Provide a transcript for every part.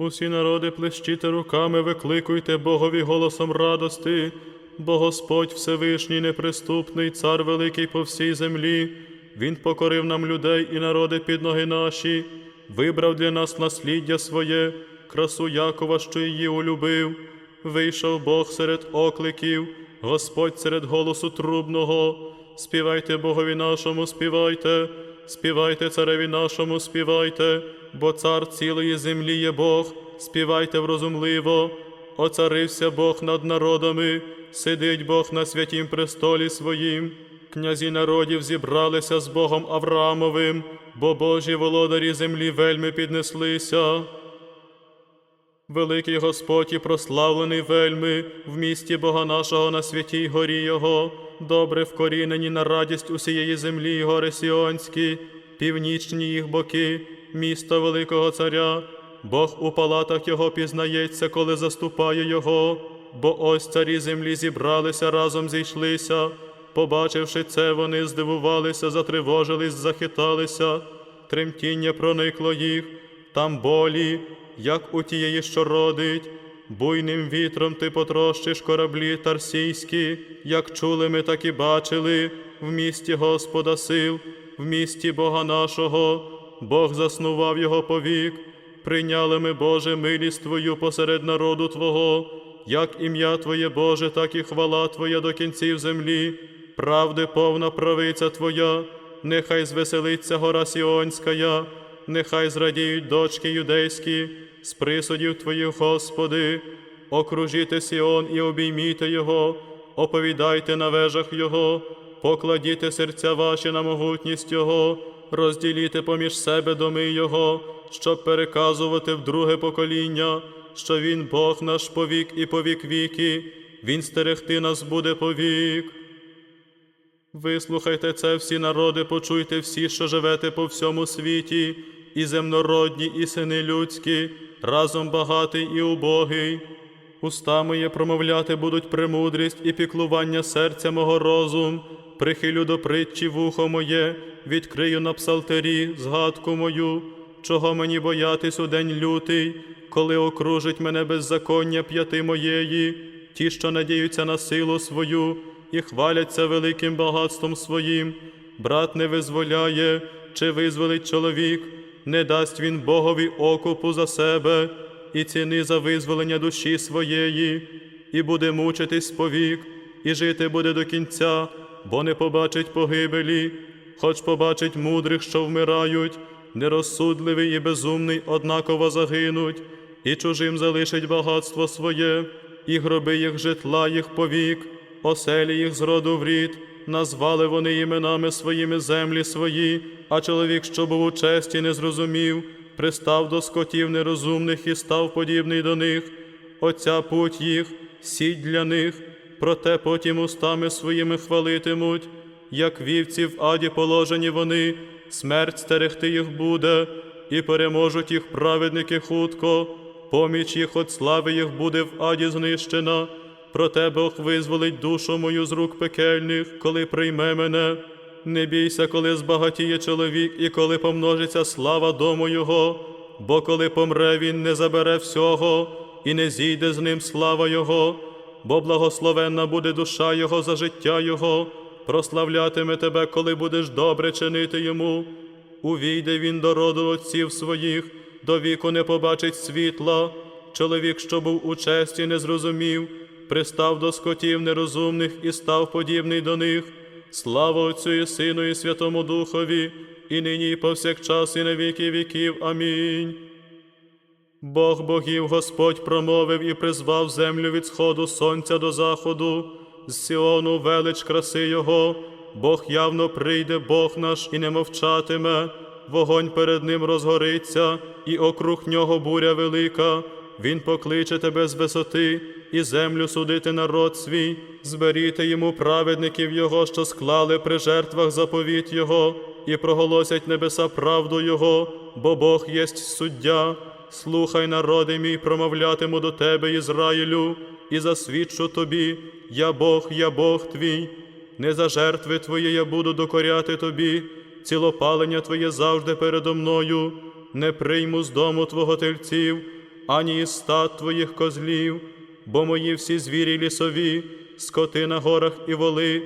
Усі народи плещіте руками, викликуйте Богові голосом радости, бо Господь Всевишній неприступний, цар великий по всій землі. Він покорив нам людей і народи під ноги наші, вибрав для нас насліддя своє, красу Якова, що її улюбив. Вийшов Бог серед окликів, Господь серед голосу трубного. Співайте Богові нашому, співайте, співайте цареві нашому, співайте, бо цар цілої землі є Бог, співайте врозумливо, оцарився Бог над народами, сидить Бог на святім престолі своїм. Князі народів зібралися з Богом Авраамовим, бо Божі володарі землі вельми піднеслися. Великий Господь і прославлений вельми в місті Бога нашого на святій горі Його, добре вкорінені на радість усієї землі, гори Сіонські, північні їх боки, місто Великого Царя. Бог у палатах Його пізнається, коли заступає Його, бо ось царі землі зібралися разом зійшлися. Побачивши це, вони здивувалися, затривожились, захиталися, тремтіння проникло їх, там болі, як у тієї, що родить, буйним вітром ти потрощиш кораблі тарсійські, як чули ми, так і бачили, в місті Господа сил, в місті Бога нашого, Бог заснував його повік, прийняли ми, Боже, милість Твою посеред народу Твого, як ім'я Твоє Боже, так і хвала Твоя до кінців землі, правди повна правиця Твоя, нехай звеселиться гора Сіонська, нехай зрадіють дочки юдейські, з присудів Твоїх, Господи, окружіте Сіон і обійміте Його, оповідайте на вежах Його, покладіте серця ваші на могутність Його, розділіте поміж себе доми Його, щоб переказувати в друге покоління, що Він Бог наш повік і повік віки, Він стерегти нас буде повік. Вислухайте це, всі народи, почуйте всі, що живете по всьому світі, і земнородні, і сини людські, разом багатий і убогий. Уста моє промовляти будуть премудрість і піклування серця мого розум, прихилю до притчі вухо моє, відкрию на псалтері згадку мою, чого мені боятись у день лютий, коли окружить мене беззаконня п'яти моєї, ті, що надіються на силу свою і хваляться великим багатством своїм. Брат не визволяє, чи визволить чоловік, не дасть він Богові окупу за себе і ціни за визволення душі своєї, і буде мучитись повік, і жити буде до кінця, бо не побачить погибелі, хоч побачить мудрих, що вмирають, нерозсудливий і безумний однаково загинуть, і чужим залишить багатство своє, і гроби їх житла їх повік, оселі їх з роду в рід, назвали вони іменами своїми землі свої, а чоловік, що був у честі, не зрозумів, пристав до скотів нерозумних і став подібний до них. Оця путь їх, сіть для них, проте потім устами своїми хвалитимуть, як вівці в аді положені вони, смерть стерегти їх буде, і переможуть їх праведники хутко, поміч їх от слави їх буде в аді знищена. Проте Бог визволить душу мою з рук пекельних, коли прийме мене. Не бійся, коли збагатіє чоловік, і коли помножиться слава дому Його, бо коли помре він, не забере всього, і не зійде з ним слава Його, бо благословенна буде душа Його за життя Його, прославлятиме тебе, коли будеш добре чинити йому. Увійде він до роду отців своїх, до віку не побачить світла. Чоловік, що був у честі, не зрозумів, пристав до скотів нерозумних і став подібний до них. Слава Отцю і Сину, і Святому Духові, і нині, і повсякчас, і на віки віків. Амінь. Бог богів Господь промовив і призвав землю від сходу сонця до заходу, з Сіону велич краси Його, Бог явно прийде, Бог наш, і не мовчатиме, вогонь перед ним розгориться, і округ нього буря велика, Він покличе тебе з висоти, і землю судити народ свій, зберіте йому праведників Його, що склали при жертвах заповіт Його, і проголосять небеса правду Його, бо Бог єсть суддя. Слухай, народи мій, промовлятиму до тебе, Ізраїлю, і засвідчу тобі, я Бог, я Бог твій. Не за жертви твої я буду докоряти тобі, цілопалення твоє завжди передо мною, не прийму з дому твого тельців, ані із стад твоїх козлів, бо мої всі звірі лісові, скоти на горах і воли,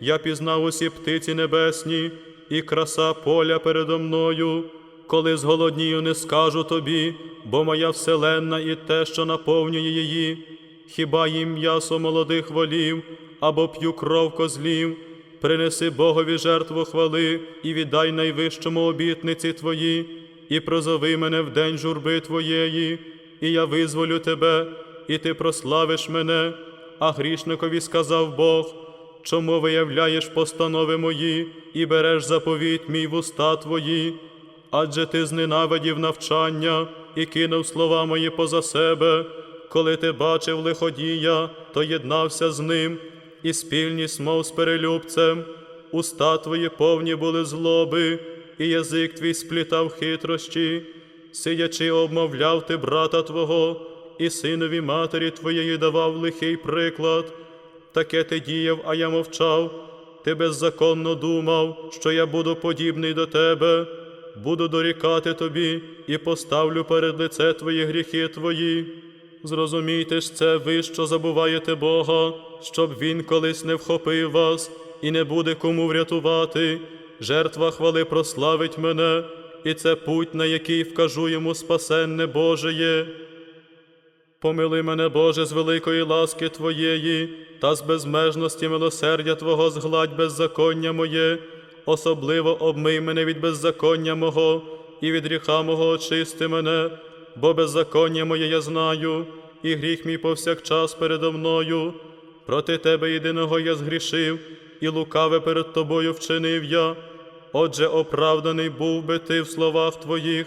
я пізнав усі птиці небесні, і краса поля передо мною. Коли зголоднію, не скажу тобі, бо моя вселенна і те, що наповнює її, хіба їм м'ясо молодих волів, або п'ю кров козлів, принеси Богові жертву хвали і віддай найвищому обітниці твої, і прозови мене в день журби твоєї, і я визволю тебе, і ти прославиш мене. А грішникові сказав Бог, чому виявляєш постанови мої і береш заповіт мій в уста твої, адже ти зненавидів навчання і кинув слова мої поза себе. Коли ти бачив лиходія, то єднався з ним, і спільність мов з перелюбцем. Уста твої повні були злоби, і язик твій сплітав хитрощі, сидячи, обмовляв ти брата твого, і синові матері твоєї давав лихий приклад. Таке ти діяв, а я мовчав. Ти беззаконно думав, що я буду подібний до тебе, буду дорікати тобі і поставлю перед лице твої гріхи твої. Зрозумійте ж це ви, що забуваєте Бога, щоб Він колись не вхопив вас і не буде кому врятувати. Жертва хвали прославить мене, і це путь, на який вкажу йому спасенне Божеє. Помили мене, Боже, з великої ласки Твоєї, та з безмежності милосердя Твого згладь беззаконня моє, особливо обмий мене від беззаконня мого, і від гріха мого очисти мене, бо беззаконня моє я знаю, і гріх мій повсякчас передо мною. Проти Тебе єдиного я згрішив, і лукаве перед Тобою вчинив я. Отже, оправданий був би ти в словах Твоїх,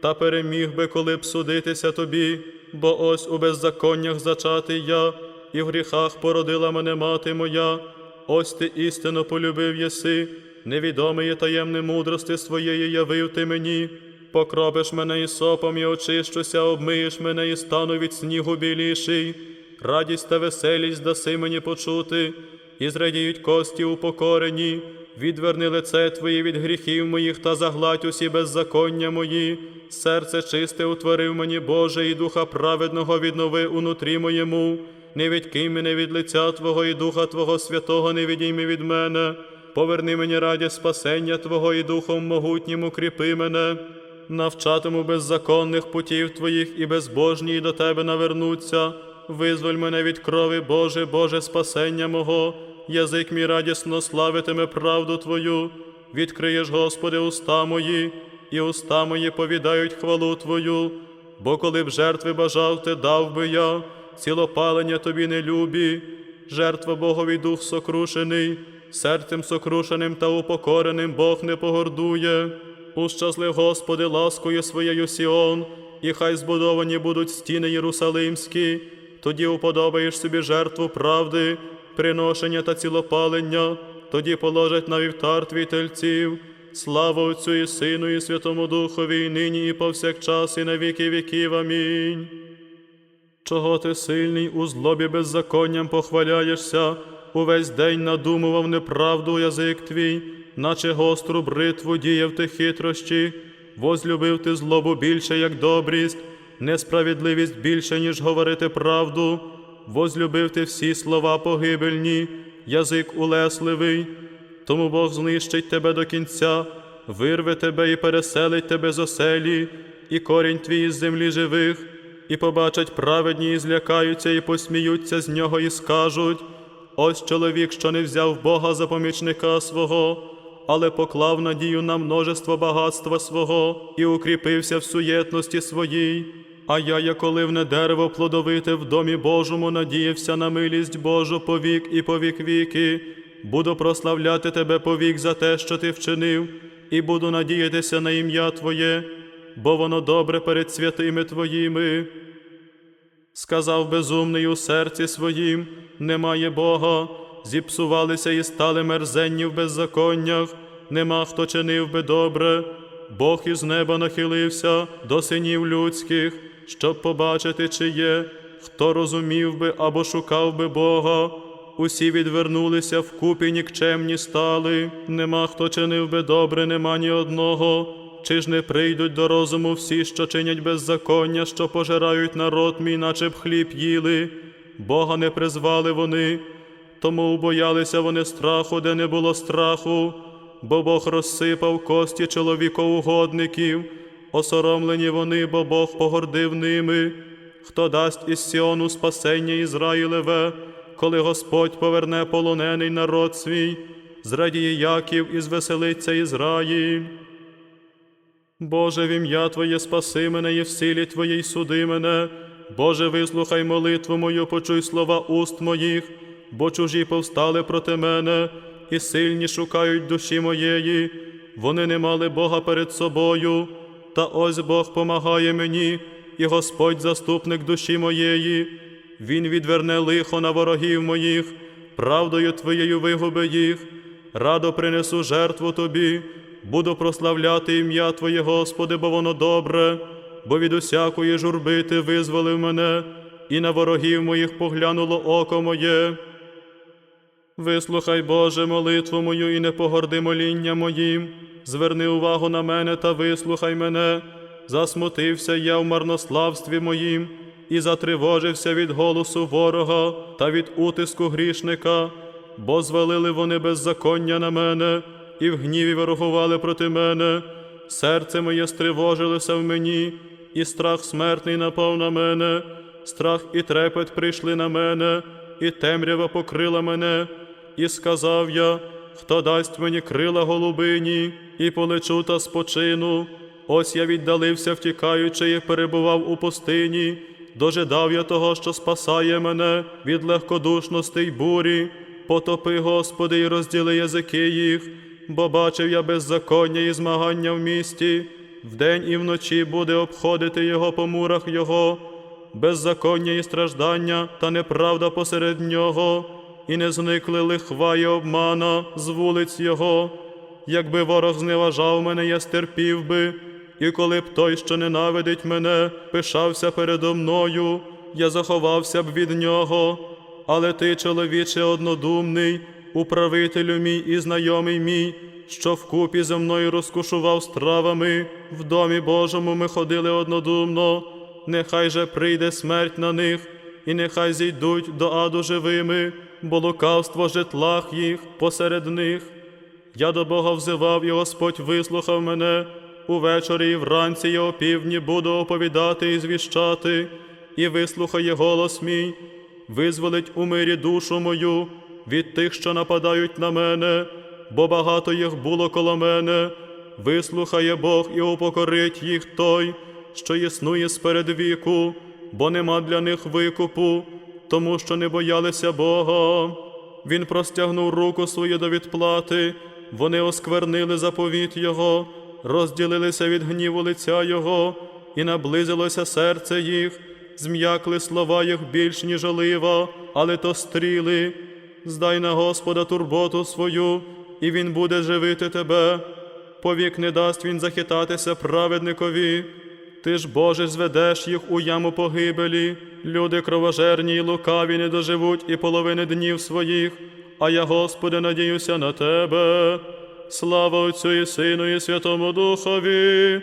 та переміг би, коли б судитися тобі, бо ось у беззаконнях зачатий я, і в гріхах породила мене мати моя. Ось ти істинно полюбив єси, невідоме є таємне мудрости своєї явив ти мені. Покропиш мене і сопом, і очищуся, обмиєш мене і стану від снігу біліший. Радість та веселість даси мені почути, і зрадіють кості упокорені. Відверни лице Твоє від гріхів моїх та загладь усі беззаконня мої. Серце чисте утворив мені, Боже, і духа праведного віднови унутрі моєму. Не відкинь мене від лиця Твого і Духа Твого Святого, не відійми від мене. Поверни мені раді спасення Твого і Духом могутнім укріпи мене. Навчатиму беззаконних путів Твоїх і безбожні до Тебе навернуться. Визволь мене від крови, Боже, Боже, спасення мого, язик мій радісно славитиме правду Твою, відкриєш, Господи, уста мої, і уста мої повідають хвалу Твою, бо коли б жертви бажав, Ти дав би я, цілопалення Тобі не любі, жертва Богові дух сокрушений, серцем сокрушеним та упокореним Бог не погордує. Ущаслив, Господи, ласкою своєю Сіон, і хай збудовані будуть стіни Єрусалимські, тоді уподобаєш собі жертву правди, приношення та цілопалення, тоді положать на вівтар твій тельців. Слава Отцю і Сину, і Святому Духові, і нині, і повсякчас, і на віки віків. Амінь. Чого ти сильний у злобі беззаконням похваляєшся, увесь день надумував неправду язик твій, наче гостру бритву діяв ти хитрощі, возлюбив ти злобу більше, як добрість, несправедливість більше, ніж говорити правду, возлюбив ти всі слова погибельні, язик улесливий, тому Бог знищить тебе до кінця, вирве тебе і переселить тебе з оселі, і корінь твій з землі живих, і побачать праведні, і злякаються, і посміються з нього, і скажуть: ось чоловік, що не взяв Бога за помічника свого, але поклав надію на множество багатства свого і укріпився в суєтності своїй. А я, як оливне дерево плодовите в домі Божому, надіявся на милість Божу повік і повік віки. Буду прославляти тебе повік за те, що ти вчинив, і буду надіятися на ім'я Твоє, бо воно добре перед святими Твоїми. Сказав безумний у серці своїм, немає Бога, зіпсувалися і стали мерзенні в беззаконнях, нема хто чинив би добре. Бог із неба нахилився до синів людських, щоб побачити, чи є, хто розумів би або шукав би Бога. Усі відвернулися вкупі нікчемні стали, нема хто чинив би добре, нема ні одного. Чи ж не прийдуть до розуму всі, що чинять беззаконня, що пожирають народ мій, наче б хліб їли? Бога не призвали вони, тому боялися вони страху, де не було страху, бо Бог розсипав кості чоловікоугодників, осоромлені вони, бо Бог погордив ними. Хто дасть із Сіону спасення Ізраїлеве, коли Господь поверне полонений народ свій, зрадіє Яків і звеселиться Ізраїль. Боже, в ім'я Твоє спаси мене і в силі Твоїй суди мене. Боже, вислухай молитву мою, почуй слова уст моїх, бо чужі повстали проти мене, і сильні шукають душі моєї. Вони не мали Бога перед собою, та ось Бог помагає мені, і Господь заступник душі моєї. Він відверне лихо на ворогів моїх, правдою Твоєю вигуби їх, радо принесу жертву Тобі, буду прославляти ім'я Твоє, Господи, бо воно добре, бо від усякої журби Ти визволив мене, і на ворогів моїх поглянуло око моє. Вислухай, Боже, молитву мою і не погорди моління моїм. Зверни увагу на мене та вислухай мене. Засмутився я в марнославстві моїм, і затривожився від голосу ворога та від утиску грішника, бо звалили вони беззаконня на мене, і в гніві ворогували проти мене. Серце моє стривожилося в мені, і страх смертний напав на мене, страх і трепет прийшли на мене, і темрява покрила мене. І сказав я, хто дасть мені крила голубині, і полечу та спочину. Ось я віддалився, втікаючи, і перебував у пустині. Дожидав я того, що спасає мене від легкодушності й бурі. Потопи, Господи, і розділи язики їх, бо бачив я беззаконня і змагання в місті. Вдень і вночі буде обходити його по мурах його, беззаконня і страждання, та неправда посеред нього, і не зникли лихва й обмана з вулиць його. Якби ворог зневажав мене, я стерпів би, і коли б той, що ненавидить мене, пишався передо мною, я заховався б від нього. Але ти, чоловіче однодумний, управителю мій і знайомий мій, що вкупі зі мною розкушував стравами, в домі Божому ми ходили однодумно, нехай же прийде смерть на них, і нехай зійдуть до аду живими, бо лукавство житлах їх посеред них. Я до Бога взивав, і Господь вислухав мене. Увечері і вранці я опівдні буду оповідати і звіщати, і вислухає голос мій, визволить у мирі душу мою від тих, що нападають на мене, бо багато їх було коло мене. Вислухає Бог і упокорить їх той, що існує сперед віку, бо нема для них викупу, тому що не боялися Бога. Він простягнув руку свою до відплати, вони осквернили заповіт Його, розділилися від гніву лиця Його, і наблизилося серце їх, зм'якли слова їх більш ніж олива, але то стріли. Здай на Господа турботу свою, і Він буде живити тебе. Повік не дасть він захитатися праведникові. Ти ж, Боже, зведеш їх у яму погибелі, люди кровожерні й лукаві не доживуть і половини днів своїх, а я, Господи, надіюся на Тебе. Слава Отцю і Сину, і Святому Духові,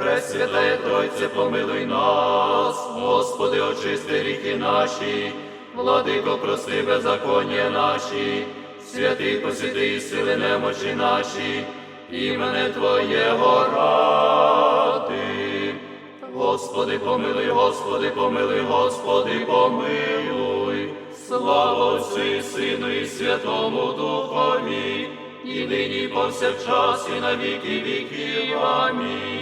Пресвятая Тройце, помилуй нас, Господи, очисти гріхи наші, владико, прости беззаконня наші, святий посвяти і сили немочі наші, імене Твоєго ради. Господи, помилуй, Господи, помилуй, Господи, помилуй. Слава Отцю і Сину і Святому Духові, і нині повсякчас, і на віки віків. Амінь.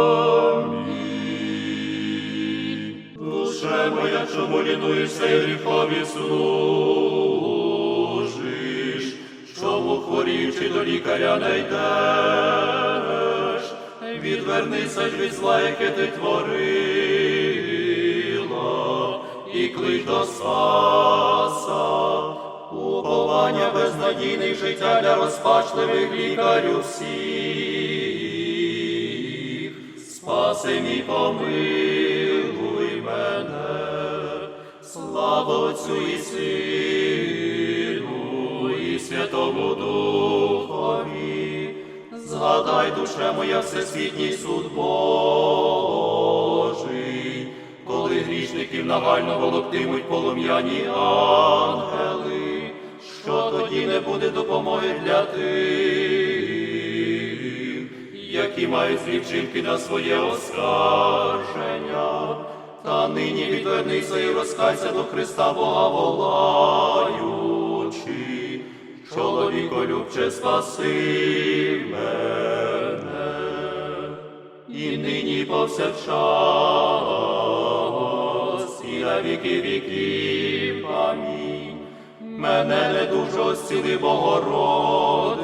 моя, чому лінуєшся і гріхові служиш, чому хворіючи до лікаря не йдеш, відвернися ж від зла, яке ти творила, і клич до спаса, уповання безнадійних життя для розпачливих лікарю всіх. Спаси мій помилуй слава Отцю і Сину, і Святому Духові, згадай, душе моя, всесвітній суд Божий, коли грішників нагально волоктимуть полум'яні ангели, що тоді не буде допомоги для тих, які мають злі вчинки на своє оскарження. Та нині відвернися і розкайся до Христа Бога волаючи, чоловіко любче спаси мене, і нині повсякчас, і на віки віків. Амінь. Мене не дуже зціли Богородице,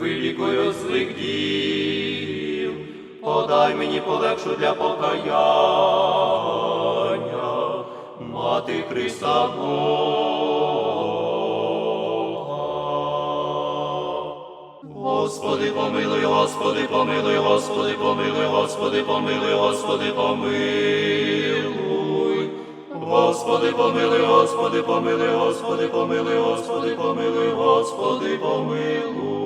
від злих діл, подай мені полегшу для покаяння, мати Христа Бога. Господи, помилуй, Господи, помилуй, Господи, помилуй, Господи, помилуй, Господи, помилуй. Господи, помилуй, Господи, помилуй, Господи, помилуй, Господи, помилуй, Господи, помилуй.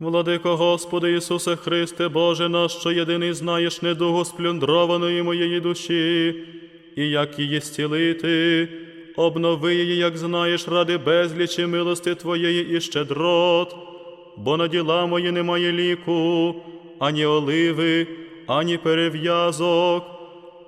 Владико Господи Ісусе Христе, Боже наш, що єдиний знаєш недугу сплюндрованої моєї душі, і як її зцілити, обнови її, як знаєш, ради безлічі милости Твоєї і щедрот, бо на діла мої немає ліку, ані оливи, ані перев'язок.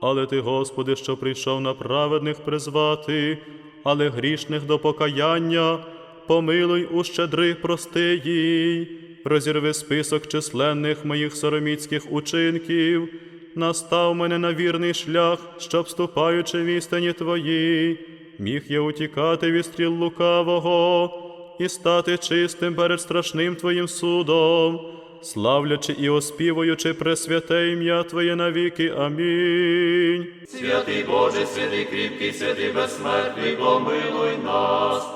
Але ти, Господи, що прийшов на праведних призвати, але грішних до покаяння, помилуй ущедрих прости їй, розірви список численних моїх сороміцьких учинків, настав мене на вірний шлях, щоб, ступаючи в істині Твої, міг я утікати від стріл лукавого і стати чистим перед страшним Твоїм судом, славлячи і оспівуючи пресвяте ім'я Твоє навіки. Амінь. Святий Боже, святий кріпкий, святий безсмертний, помилуй нас.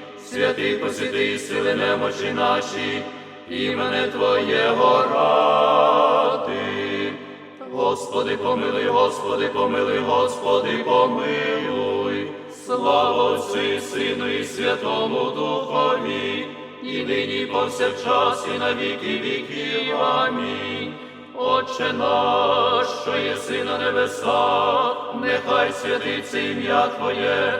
святий посвяти сили немочі наші, імене Твоєго ради. Господи, помилуй, Господи, помилуй, Господи, помилуй. Слава Отцю і Сину і Святому Духові, і нині і повсякчас, і на віки віків. Амінь. Отче наш, що єси на небесах, нехай святиться ім'я Твоє,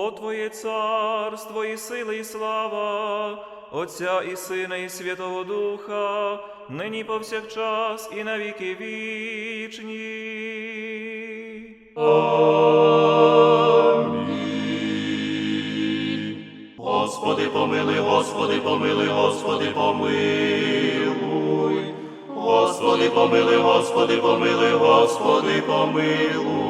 Бо Твоє царство і сила, і слава, Отця і Сина, і Святого Духа, нині повсякчас і на віки вічні. Господи, помилуй, Господи, помилуй, Господи, помилуй. Господи, помилуй, Господи, помилуй, Господи, помилуй.